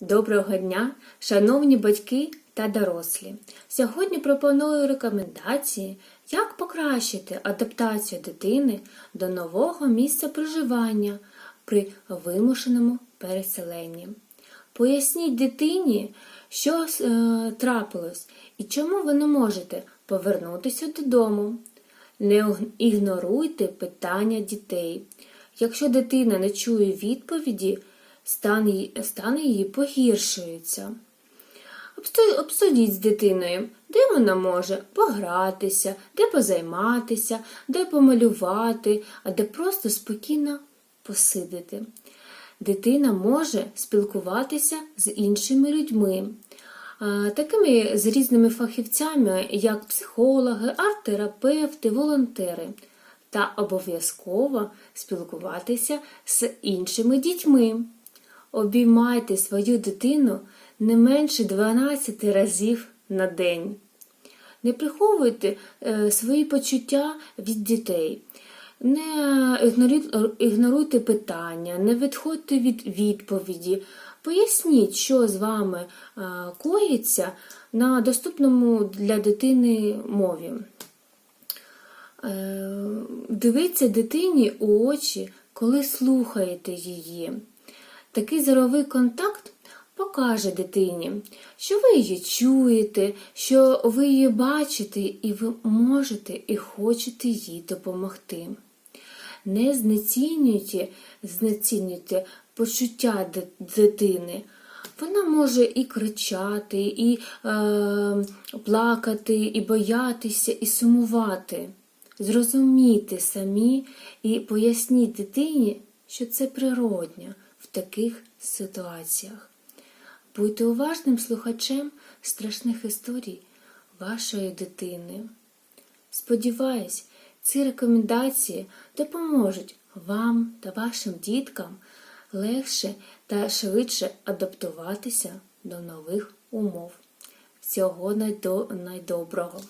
Доброго дня, шановні батьки та дорослі! Сьогодні пропоную рекомендації, як покращити адаптацію дитини до нового місця проживання при вимушеному переселенні. Поясніть дитині, що е, трапилось і чому ви не можете повернутися додому. Не ігноруйте питання дітей. Якщо дитина не чує відповіді, стан, її- погіршується. Обсудіть з дитиною, де вона може погратися, де позайматися, де помалювати, а де просто спокійно посидити. Дитина може спілкуватися з іншими людьми, такими з різними фахівцями, як психологи, арт-терапевти, волонтери, та обов'язково спілкуватися з іншими дітьми. Обіймайте свою дитину не менше 12 разів на день. Не приховуйте е, свої почуття від дітей. Не ігноруйте питання, не відходьте від відповіді. Поясніть, що з вами е, коїться на доступному для дитини мові. Е, Дивіться дитині у очі, коли слухаєте її. Такий зоровий контакт покаже дитині, що ви її чуєте, що ви її бачите, і ви можете і хочете їй допомогти. Не знецінюйте, знецінюйте почуття дитини. Вона може і кричати, і е, плакати, і боятися, і сумувати. Зрозумійте самі і поясніть дитині, що це природньо в таких ситуаціях. Будьте уважним слухачем страшних історій вашої дитини. Сподіваюсь, ці рекомендації допоможуть вам та вашим діткам легше та швидше адаптуватися до нових умов. Всього найдо- найдоброго!